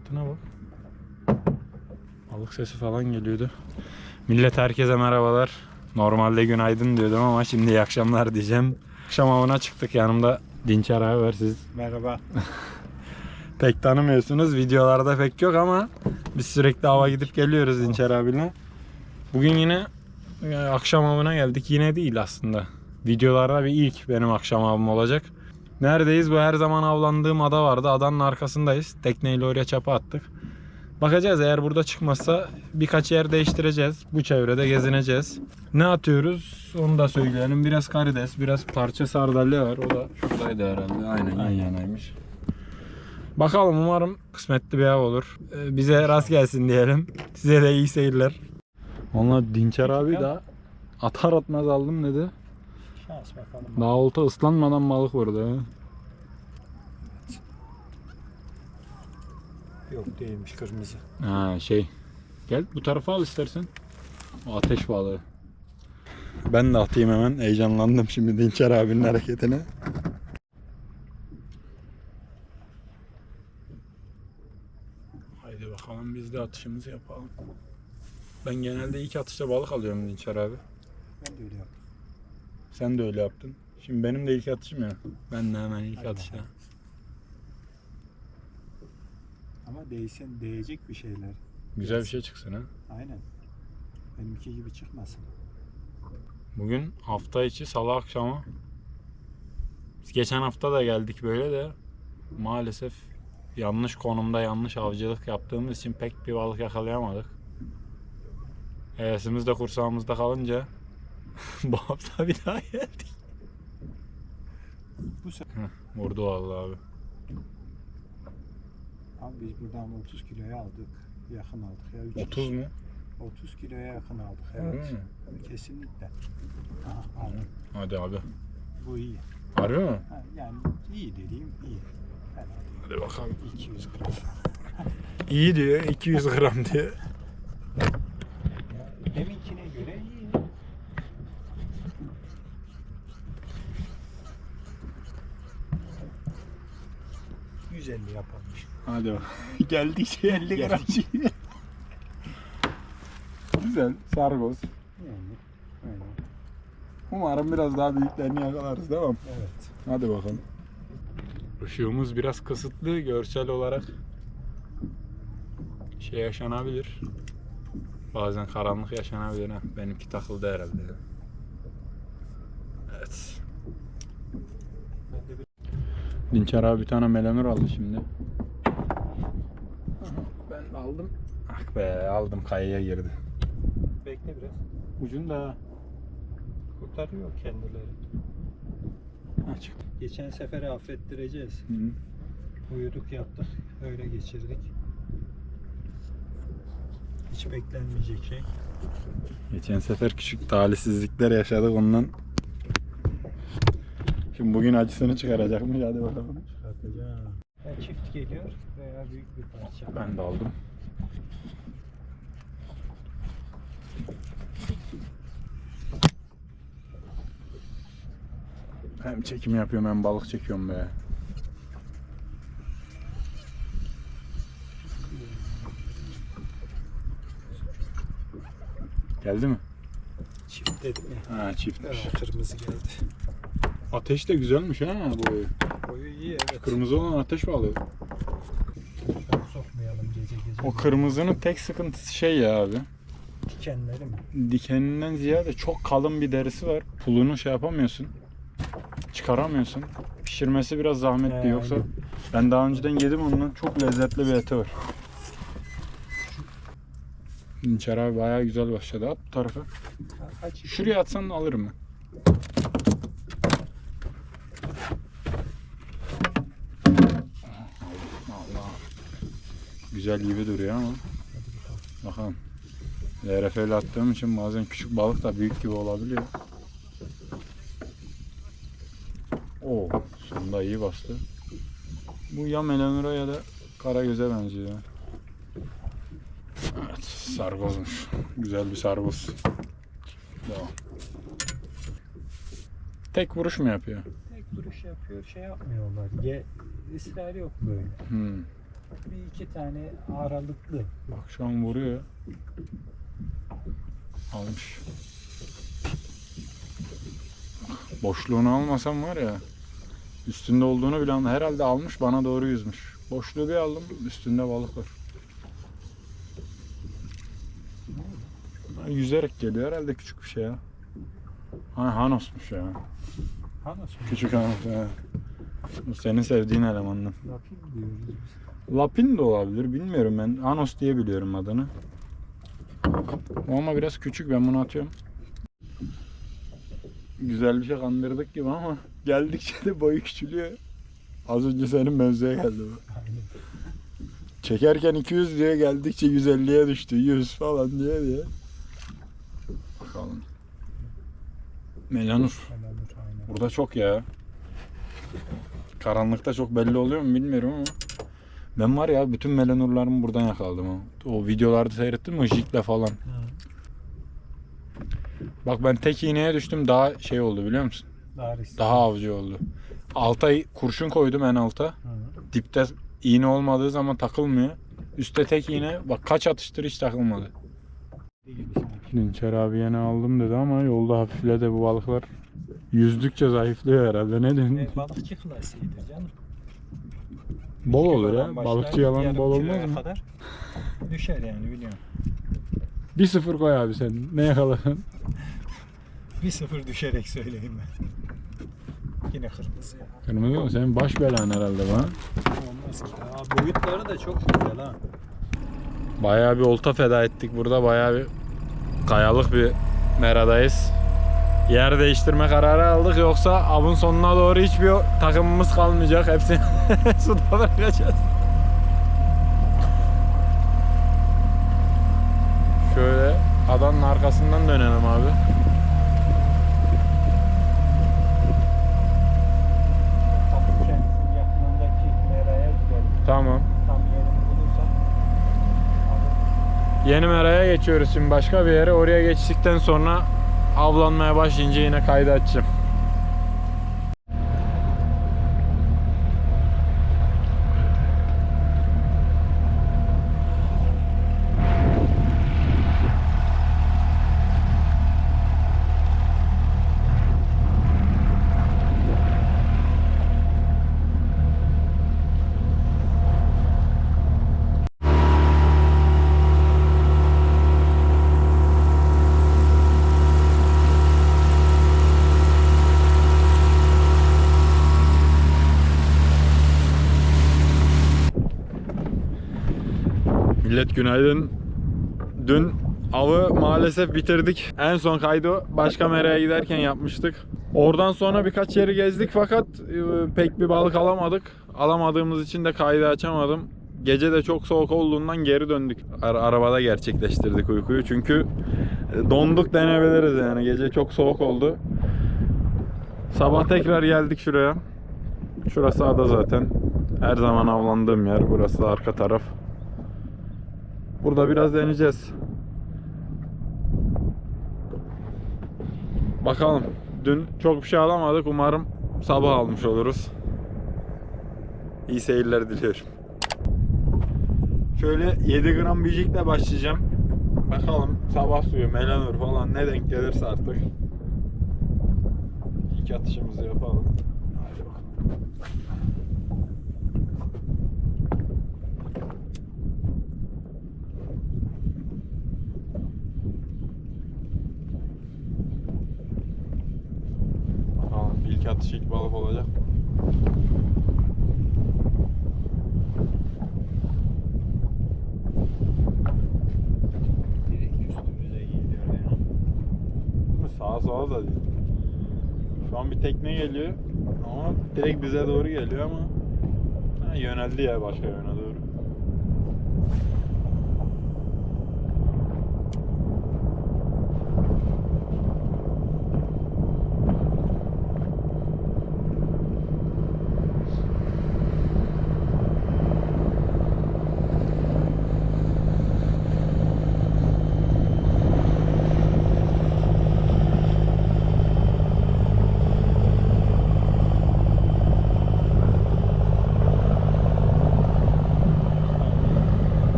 rahatına bak. Balık sesi falan geliyordu. Millet herkese merhabalar. Normalde günaydın diyordum ama şimdi iyi akşamlar diyeceğim. Akşam avına çıktık yanımda Dinçer abi var siz Merhaba. pek tanımıyorsunuz. Videolarda pek yok ama biz sürekli hava gidip geliyoruz Dinçer abiyle. Bugün yine e, akşam avına geldik. Yine değil aslında. Videolarda bir ilk benim akşam avım olacak. Neredeyiz? Bu her zaman avlandığım ada vardı. Adanın arkasındayız. Tekneyle oraya çapa attık. Bakacağız eğer burada çıkmazsa birkaç yer değiştireceğiz. Bu çevrede gezineceğiz. Ne atıyoruz onu da söyleyelim. Biraz karides, biraz parça sardalya var. O da şuradaydı herhalde. Aynen yan yanaymış. Bakalım umarım kısmetli bir av olur. Ee, Bize rast gelsin diyelim. Size de iyi seyirler. Onunla Dinçer abi de atar atmaz aldım dedi. Şans bakalım. Daha olta ıslanmadan balık vurdu. ha. Yok değilmiş kırmızı. Ha şey. Gel bu tarafa al istersen. O ateş balığı. Ben de atayım hemen. Heyecanlandım şimdi Dinçer abinin hareketine. Haydi bakalım biz de atışımızı yapalım. Ben genelde ilk atışta balık alıyorum Dinçer abi. Ben de öyle yaptım. Sen de öyle yaptın. Şimdi benim de ilk atışım ya. Ben de hemen ilk Aynen. atışta. Ama değsin, değecek bir şeyler. Güzel bir şey çıksın ha. Aynen. Benimki gibi çıkmasın. Bugün hafta içi salı akşamı. Biz geçen hafta da geldik böyle de maalesef yanlış konumda yanlış avcılık yaptığımız için pek bir balık yakalayamadık. Hevesimiz de kursağımızda kalınca hafta bir daha geldik. Bu sefer Vurdu vallahi abi. abi biz buradan 30 kiloya aldık. Yakın aldık ya. üç 30 kişi. mu? 30 kiloya yakın aldık. Evet. mi? Kesinlikle. Aha, aldım. Hadi abi. Bu iyi. Harbi mi? Ha, yani iyi dediğim iyi. Herhalde Hadi bakalım. 200 gram. İyi diyor 200 gram diyor. Ya, deminkine göre iyi. ...150 yapalım. Hadi bak. Geldikçe 50 gram çıkıyor. Güzel. Sargoz. Yani, aynen. Umarım biraz daha büyüklerini yakalarız mi? Evet. Hadi bakalım. Işığımız biraz kısıtlı görsel olarak şey yaşanabilir. Bazen karanlık yaşanabilir ha. Benimki takıldı herhalde. Evet. Ben de bir Dinçer abi bir tane melanur aldı şimdi. Aldım. Ah be aldım kayaya girdi. bekle biraz. Ucunda Kurtarıyor kendileri. açık. Geçen sefer affettireceğiz. Hı -hı. Uyuduk yaptık. Öyle geçirdik. Hiç beklenmeyecek şey. Geçen sefer küçük talihsizlikler yaşadık ondan. Şimdi bugün acısını çıkaracakmış hadi bakalım. Ya çift geliyor veya büyük bir parça. Ben de aldım. Hem çekim yapıyorum hem balık çekiyorum be. Geldi mi? Çift dedim ya. Ha çiftmiş. Kırmızı geldi. Ateş de güzelmiş ha bu. Boyu iyi evet. Kırmızı olan ateş. Şu an sokmayalım gece gece. O kırmızının tek sıkıntısı şey ya abi. Dikenleri mi? Dikeninden ziyade çok kalın bir derisi var. Pulunu şey yapamıyorsun. Çıkaramıyorsun. Pişirmesi biraz zahmetli He, yoksa aynen. ben daha önceden yedim onu. Çok lezzetli bir eti var. Dinçer abi bayağı güzel başladı. At bu tarafa. Şuraya atsan alırım ben. Güzel gibi duruyor ama. Bakalım. LRF'yle attığım için bazen küçük balık da büyük gibi olabiliyor. Oo, sonunda iyi bastı. Bu ya melanura ya da karagöze benziyor. Evet, sargozmuş. Güzel bir sargoz. Devam. Tek vuruş mu yapıyor? Tek duruş yapıyor şey yapmıyorlar. Ye, ısrar yok böyle. Hmm. Bir iki tane aralıklı. Bak şu an vuruyor. Almış. Boşluğunu almasam var ya. Üstünde olduğunu bile anla. Herhalde almış bana doğru yüzmüş. Boşluğu bir aldım. Üstünde balık var. Yüzerek geliyor herhalde küçük bir şey ya. Ha, Hanos'muş ya. Hanos mu? Küçük Hanos ya. Senin sevdiğin elemandan. Lapin diyoruz biz. Lapin de olabilir bilmiyorum ben. Anos diye biliyorum adını. O ama biraz küçük ben bunu atıyorum. Güzel bir şey kandırdık gibi ama geldikçe de boyu küçülüyor. Az önce senin mevzuya geldi bu. Çekerken 200 diye geldikçe 150'ye düştü. 100 falan diye diye. Bakalım. Melanur. Burada çok ya. Karanlıkta çok belli oluyor mu bilmiyorum ama. Ben var ya bütün melanurlarımı buradan yakaladım. ha. O videolarda seyrettin mi? Jikle falan. Bak ben tek iğneye düştüm daha şey oldu biliyor musun? Daha riskli. Daha avcı oldu. Alta kurşun koydum en alta. Hı. Dipte iğne olmadığı zaman takılmıyor. Üste tek iğne. Bak kaç atıştır hiç takılmadı. Dinçer abi yine aldım dedi ama yolda hafifledi bu balıklar. Yüzdükçe zayıflıyor herhalde. Ne diyorsun? E, balıkçı klasiğidir canım. Bol olur ya. başlar, Balıkçı yalan bol olmaz mı? kadar düşer yani biliyorum. Bir sıfır koy abi sen. Ne yakaladın? Bir sıfır düşerek söyleyeyim ben. Yine kırmızı ya. Kırmızı mı? Senin baş belan herhalde bana. Olmaz ki. Aa, boyutları da çok güzel ha. Bayağı bir olta feda ettik burada. Bayağı bir kayalık bir meradayız. Yer değiştirme kararı aldık. Yoksa avın sonuna doğru hiçbir takımımız kalmayacak. Hepsini suda bırakacağız. Şöyle adanın arkasından dönelim abi. Tamam. Yeni meraya geçiyoruz şimdi başka bir yere. Oraya geçtikten sonra avlanmaya başlayınca yine kaydı açacağım. Millet günaydın. Dün avı maalesef bitirdik. En son kaydı başka meraya giderken yapmıştık. Oradan sonra birkaç yeri gezdik fakat e, pek bir balık alamadık. Alamadığımız için de kaydı açamadım. Gece de çok soğuk olduğundan geri döndük. Ara- arabada gerçekleştirdik uykuyu. Çünkü e, donduk denebiliriz yani. Gece çok soğuk oldu. Sabah tekrar geldik şuraya. Şurası ada zaten. Her zaman avlandığım yer. Burası arka taraf. Burada biraz deneyeceğiz. Bakalım. Dün çok bir şey alamadık. Umarım sabah almış oluruz. İyi seyirler diliyorum. Şöyle 7 gram bicikle başlayacağım. Bakalım sabah suyu, melanur falan ne denk gelirse artık. İlk atışımızı yapalım. Hadi bakalım. Bakalım ilk atış ilk balık olacak. Sağa sola da değil. Şu an bir tekne geliyor ama direkt bize doğru geliyor ama ha, yöneldi ya başka yöne doğru.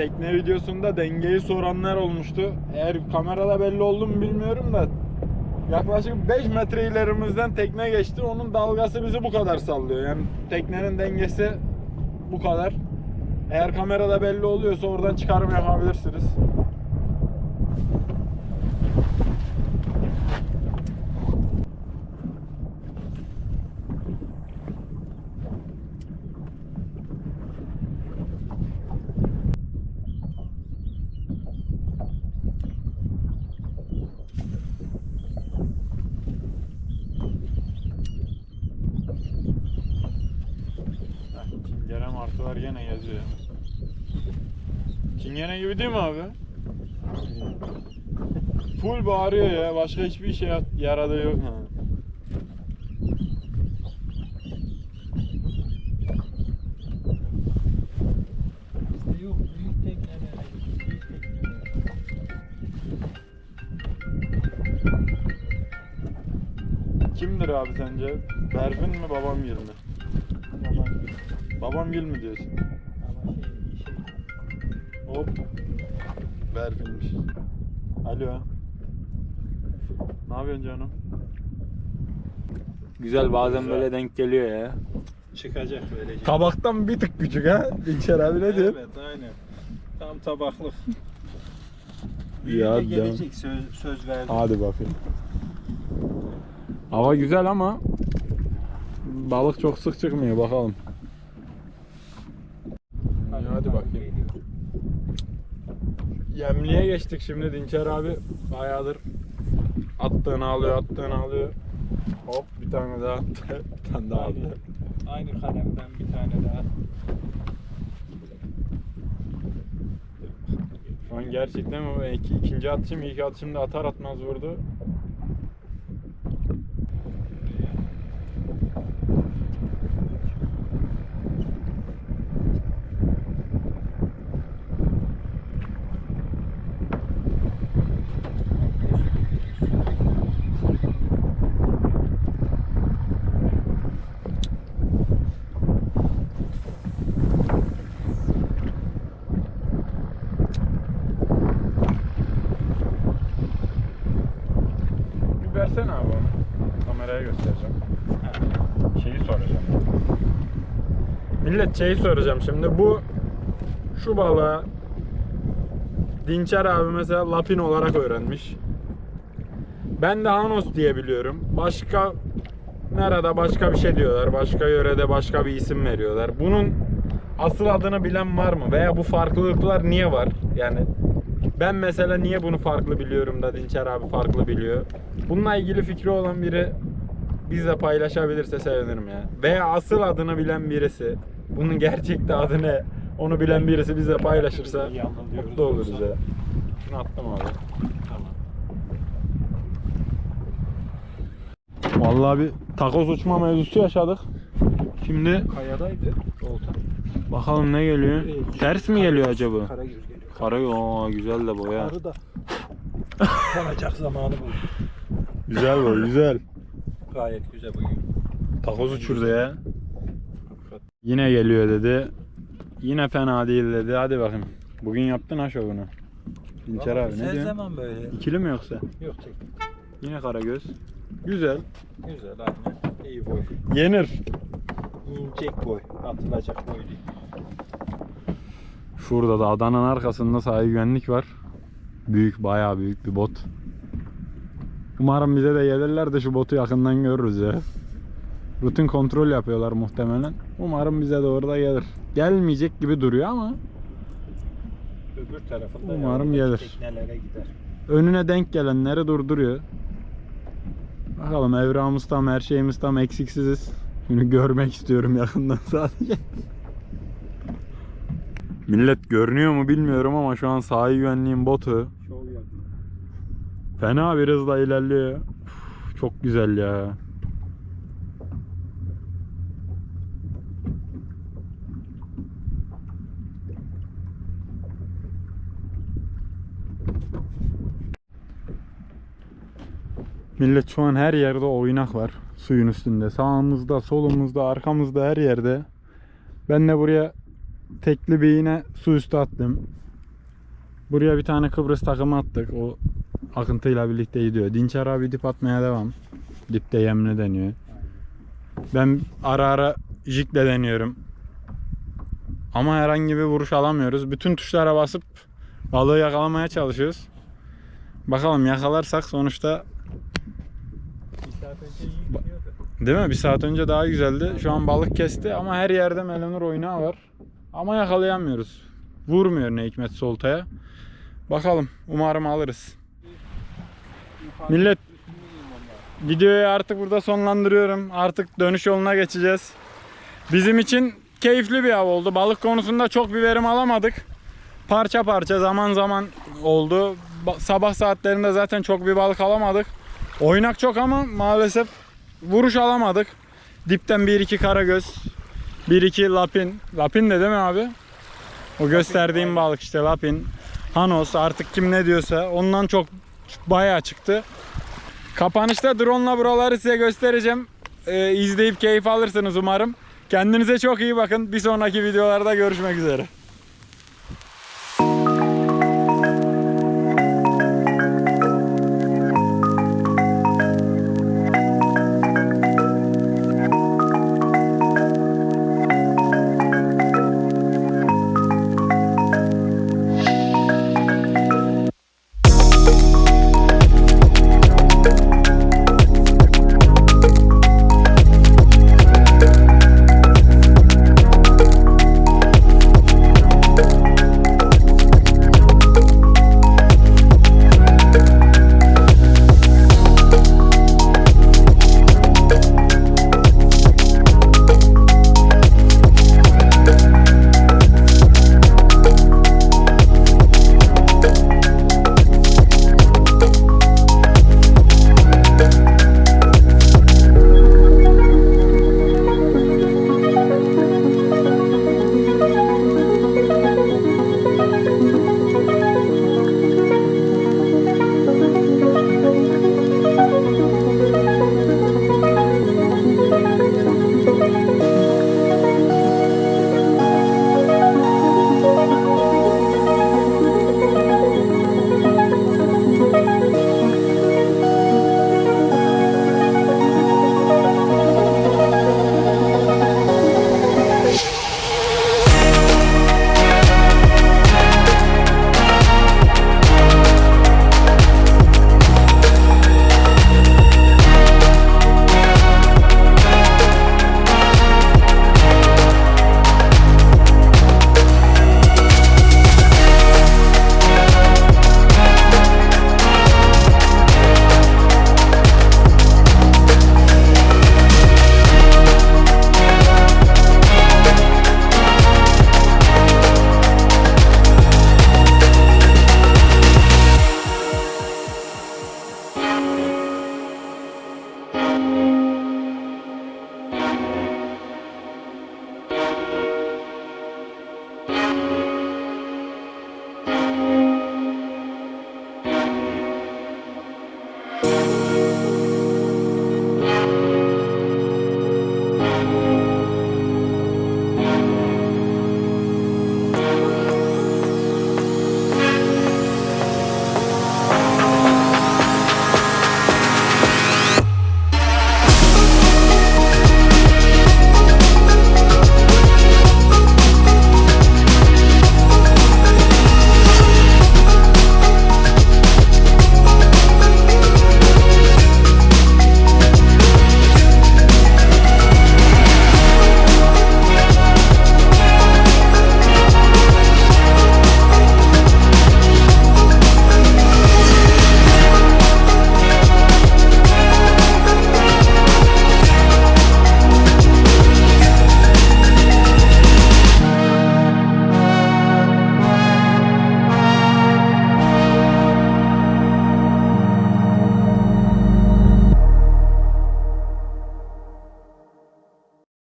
Tekne videosunda dengeyi soranlar olmuştu. Eğer kamerada belli oldu mu bilmiyorum da yaklaşık 5 metre ilerimizden tekne geçti. Onun dalgası bizi bu kadar sallıyor. Yani teknenin dengesi bu kadar. Eğer kamerada belli oluyorsa oradan çıkarım yapabilirsiniz. Gibi değil mi abi? Full bağırıyor ya. Başka hiçbir şey yaradığı yok. Ha. Bizde yok büyük tekneler. Büyük tekneler. Kimdir abi sence? Berfin mi babam Gül mü? Babam. Babam Gül mü diyorsun? Ama şey, şey. Hop. Berfin'miş. Alo. Ne yapıyorsun canım? Güzel bazen Güzel. böyle denk geliyor ya. Çıkacak böylece. Tabaktan bir tık küçük ha. Dinçer abi ne diyor? Evet aynen. Tam tabaklık. Ya, Büyüğüne gelecek söz, söz verdim. Hadi bakayım. Hava güzel ama balık çok sık çıkmıyor bakalım. Hadi bakayım. Yemliğe geçtik şimdi Dinçer abi bayağıdır attığını alıyor attığını alıyor. Hop bir tane daha attı. Bir tane daha attı. Aynı, aynı kalemden bir tane daha. Şu an gerçekten o iki, ikinci atışım ilk atışımda atar atmaz vurdu. Bir versene abi onu. Kameraya göstereceğim. Şeyi soracağım. Millet şeyi soracağım şimdi. Bu şu balığı Dinçer abi mesela lapin olarak öğrenmiş. Ben de Hanos diye biliyorum. Başka nerede başka bir şey diyorlar. Başka yörede başka bir isim veriyorlar. Bunun asıl adını bilen var mı? Veya bu farklılıklar niye var? Yani ben mesela niye bunu farklı biliyorum da Dinçer abi farklı biliyor. Bununla ilgili fikri olan biri bizle paylaşabilirse sevinirim ya. Veya asıl adını bilen birisi, bunun gerçekte adı ne, onu bilen birisi bize paylaşırsa mutlu oluruz ya. Şunu attım abi. Tamam. Vallahi bir takoz uçma mevzusu yaşadık. Şimdi Kayadaydı olta. bakalım ne geliyor. Ters mi geliyor acaba? Kara göz geliyor. Kara aa güzel de boya. Karı da konacak zamanı buldu. Güzel boy, güzel. Gayet güzel bugün. Takoz uçurdu ya. Yine geliyor dedi. Yine fena değil dedi. Hadi bakayım. Bugün yaptın ha şovunu. Dinçer abi ne Her diyorsun? zaman böyle. İkili mi yoksa? Yok tek. Yine karagöz. Güzel. Güzel aynı. İyi boy. Yenir. İnecek boy. Atılacak boy değil. Şurada da adanın arkasında sahil güvenlik var. Büyük, bayağı büyük bir bot. Umarım bize de gelirler de şu botu yakından görürüz ya. Rutin kontrol yapıyorlar muhtemelen. Umarım bize doğru da gelir. Gelmeyecek gibi duruyor ama Öbür tarafında Umarım gelir. Teknelere gider. önüne denk gelenleri durduruyor. Bakalım evrağımız tam, her şeyimiz tam eksiksiziz. Şunu görmek istiyorum yakından sadece. Millet görünüyor mu bilmiyorum ama şu an sahil güvenliğin botu fena bir hızla ilerliyor. Uf, çok güzel ya. Millet şu an her yerde oynak var suyun üstünde. Sağımızda, solumuzda, arkamızda her yerde. Ben de buraya tekli bir iğne su üstü attım. Buraya bir tane Kıbrıs takımı attık. O akıntıyla birlikte gidiyor. Dinçer abi dip atmaya devam. Dipte yemle deniyor. Ben ara ara jikle deniyorum. Ama herhangi bir vuruş alamıyoruz. Bütün tuşlara basıp balığı yakalamaya çalışıyoruz. Bakalım yakalarsak sonuçta Bir saat önce iyi gidiyordu. Değil mi? Bir saat önce daha güzeldi. Şu an balık kesti ama her yerde melanur oynağı var. Ama yakalayamıyoruz. Vurmuyor ne hikmetse oltaya. Bakalım. Umarım alırız. Millet videoyu artık burada sonlandırıyorum. Artık dönüş yoluna geçeceğiz. Bizim için keyifli bir av oldu. Balık konusunda çok bir verim alamadık. Parça parça zaman zaman oldu. Ba- Sabah saatlerinde zaten çok bir balık alamadık. Oynak çok ama maalesef vuruş alamadık. Dipten 1-2 karagöz, 1-2 lapin. Lapin de değil mi abi? O gösterdiğim balık işte lapin. Hanos artık kim ne diyorsa ondan çok bayağı çıktı. Kapanışta drone'la buraları size göstereceğim. Ee, izleyip keyif alırsınız umarım. Kendinize çok iyi bakın. Bir sonraki videolarda görüşmek üzere.